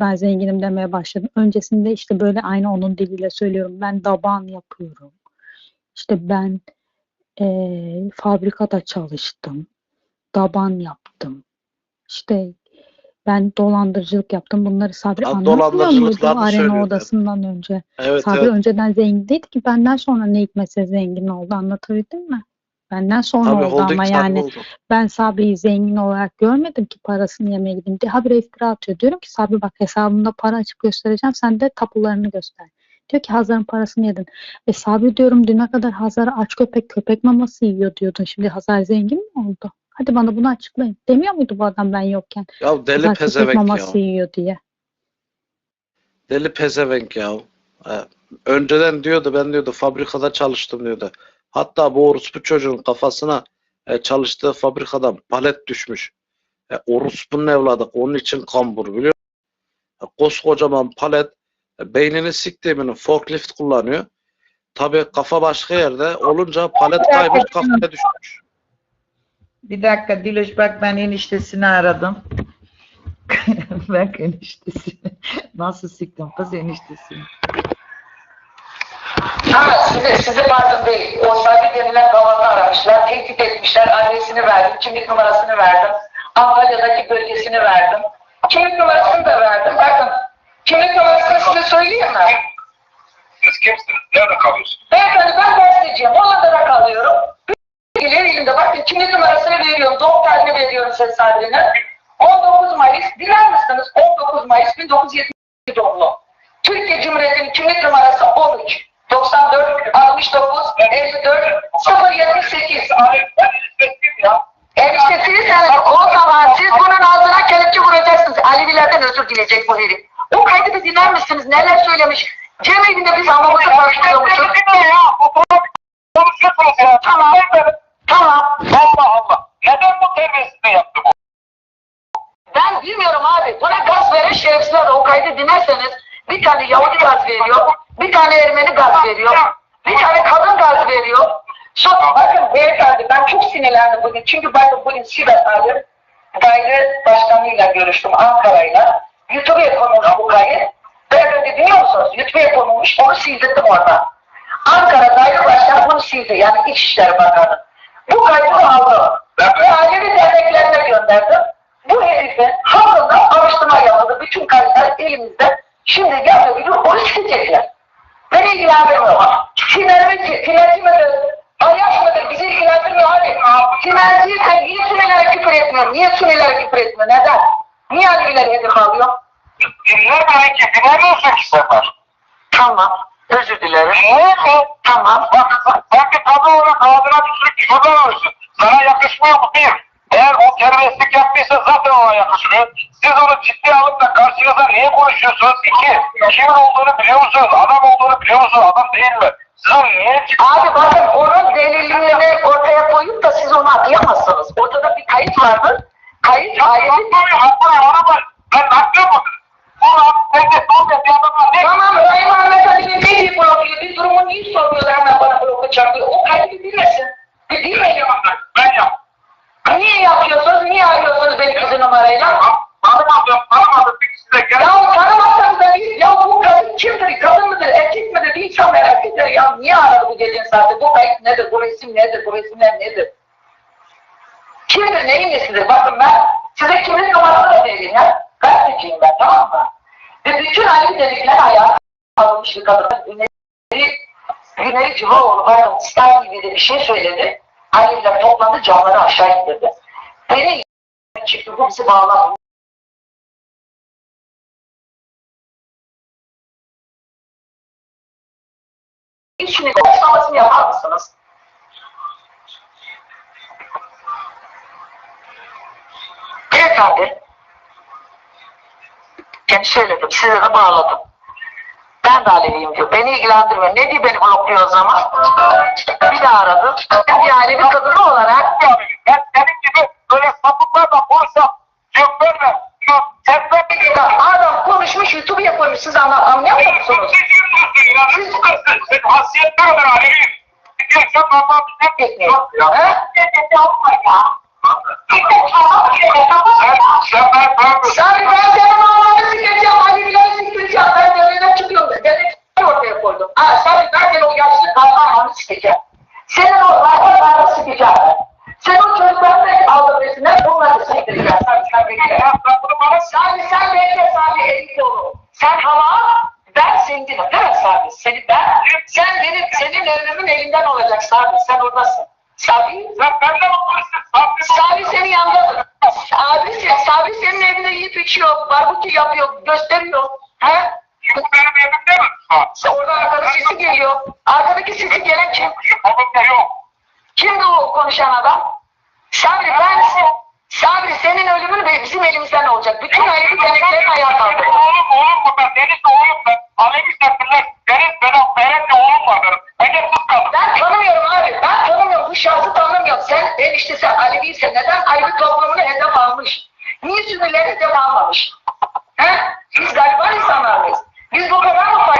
ben zenginim demeye başladım. Öncesinde işte böyle aynı onun diliyle söylüyorum. Ben daban yapıyorum. İşte ben eee, fabrikada çalıştım. Daban yaptım. İşte ben dolandırıcılık yaptım. Bunları Sabri Ha, anlatmıyor muydu arena odasından önce? Evet Sabri evet. önceden zengin değildi ki benden sonra ne hikmetse zengin oldu anlatabildim mi? Benden sonra Tabii oldu ama yani oldu. ben Sabri'yi zengin olarak görmedim ki parasını yemeye gideyim diye habire iftira atıyor. Diyorum ki Sabri bak hesabımda para açıp göstereceğim sen de tapularını göster. Diyor ki Hazar'ın parasını yedin. E Sabri diyorum düne kadar Hazar'a aç köpek köpek maması yiyor diyordun. Şimdi Hazar zengin mi oldu? Hadi bana bunu açıklayın. Demiyor muydu bu adam ben yokken? Ya deli Hazar köpek pezevenk maması ya. yiyor diye. Deli pezevenk ya. Ha, Önceden diyordu ben diyordu fabrikada çalıştım diyordu. Hatta bu orospu çocuğun kafasına e, çalıştığı fabrikadan palet düşmüş. E, orospunun evladı onun için kambur biliyor musun? E, koskocaman palet e, beynini siktiğiminin forklift kullanıyor. Tabii kafa başka yerde olunca palet kaymış kafaya düşmüş. Bir dakika Diloş bak ben eniştesini aradım. bak eniştesini. Nasıl siktim kız eniştesini. Ha sizi, sizi pardon değil. O sabit denilen gavanı aramışlar. Tehdit etmişler. Adresini verdim. Kimlik numarasını verdim. Antalya'daki bölgesini verdim. Kimlik numarasını da verdim. Bakın kimlik numarasını size söyleyeyim mi? Siz kimsiniz? Nerede kalıyorsunuz? Beyefendi ben gazeteciyim. Hollanda'da kalıyorum. Bilgiler elimde. Bakın kimlik numarasını veriyorum. Doğum tarihini veriyorum ses sahibine. 19 Mayıs. Diler misiniz? 19 Mayıs 1972 doğumlu. Türkiye Cumhuriyeti'nin kimlik numarası 13. 94 69 54 078. ya. Eniştesiniz yani o zaman siz bunun ağzına kelepçe vuracaksınız. Alevilerden özür dileyecek bu herif. O kaydı bir dinler misiniz? Neler söylemiş? Cemevinde biz hamamızı karıştırıyormuşuz. Tamam. Tamam. Allah Allah. Neden bu terbiyesizliği yaptı bu? Ben bilmiyorum abi. Buna gaz veren şerefsizler o kaydı dinlerseniz bir tane Yahudi gaz veriyor, bir tane Ermeni gaz veriyor, bir tane kadın gaz veriyor. Sonra bakın beyefendi ben çok sinirlendim bugün. Çünkü bakın bugün Sivas Ali daire başkanıyla görüştüm Ankara'yla. YouTube'a konulmuş bu kayıt. Beyefendi biliyor musunuz? YouTube'a konulmuş onu sildirdim orada. Ankara daire başkanı bunu sildi. Yani İçişleri Bakanı. Bu kaydı aldı. Ve Alevi derneklerine gönderdim. Bu herifin hakkında araştırma yapıldı. Bütün kayıtlar elimizde. Şimdi gün onu silecekler. Beni ilgilendirmiyor. Sinerci, sinerci midir? Ayaş mıdır? Bizi ilgilendirmiyor abi. Sinerci sen niye Sünilere küfür etmiyor? Niye Sünilere küfür etmiyor? Neden? Niye Alevileri hedef alıyor? Dinlemeyin ki. Dinlemiyorsun ki sefer. Tamam. Özür dilerim. Niye mi? Tamam. Bak, sanki tabi olarak ağzına bir sürü küfürler alıyorsun. Sana yakışmıyor mu? Bir. Eğer o terbiyesizlik yaptıysa yakışmıyor. Siz onu ciddiye alıp da karşınıza niye konuşuyorsunuz? İki. Kimin olduğunu biliyor musunuz? Adam olduğunu biliyor musunuz? Adam değil mi? Siz onu niye Abi bakın onun delillerini ortaya koyup da siz onu atayamazsınız. Ortada bir kayıt vardı. Kayıt Ya ailenin yapmayın, ona bak. Ben haklıyor mu? Ne? Tamam Rahim Ahmet Ali'nin neyi blokluyor? Bir durumu niye sormuyor hemen bana bloku çarpıyor? O kaydı bir dinlesin. Bir dinleyin. Ben yap. Niye yapıyorsunuz? Niye arıyorsunuz beni kızı numarayla? Tanımadım, tanımadım. Size gel. Ya tanımazsanız da. Ya bu kadın kimdir? Kadın mıdır? Erkek midir? İnsan merak eder. Ya niye aradı bu gecenin saati? Bu kayıt nedir? Bu resim nedir? Bu resimler nedir? Kimdir? Neyin nesidir? Bakın ben size kimin numarasını da vereyim ya. Gazeteciyim ben tamam mı? Ve bütün aile dedikleri ayağa alınmış bir kadın. Güneri, Güneri Civaoğlu bana Star TV'de bir şey söyledi. Aileler toplandı camları aşağı indirdi. Beni çıktı bu bizi bağlamıyor. İşini açıklamasını yapar mısınız? Beyefendi, ben söyledim, size de bağladım. Aleviyim diyor. Beni ilgilendirmiyor. Ne diye beni blokluyor o zaman? Bir daha aradım. Ben bir kadını olarak Ben senin gibi böyle sapıklarla konuşsam, cümlerle, adam konuşmuş YouTube'a koymuş. Siz anla, anlayamıyor musunuz? Sen hasiyetler haber aleviyim. Bir tek sen normal bir tek Etmiyor. ya. Ha? Sami elit dolu. Sen hava ben senin değil mi Sami? Seni ben, sen benim, senin ölümümün elinden olacak Sami. Sen oradasın. Sami, sen benimle mi konuşuyorsun? Sen Sami senin yanındadır. Abi Sami senin evinde yiyip içiyor, barbekü yapıyor, gösteriyor. He? Bu benim evimde mi? Ha. Orada arkada sesi geliyor. Arkadaki sesi gelen kim? Evimde yok. Kimdi o konuşan adam? Sabri ben Sabri senin ölümün de bizim elimizden olacak. Bütün ayıbı deneklerin ayağa kaldırır. Oğlum oğlum bu ben. Deniz de oğlum ben. Alevi septiler. Deniz benim. Benim de oğlum var benim. Hedefsiz kaldım. Ben tanımıyorum abi. Ben tanımıyorum. Bu şahsı tanımıyorum. Sen enişte sen Aleviyse neden ayrı toplamını hedef almış? Niye Sünnileri hedef almamış?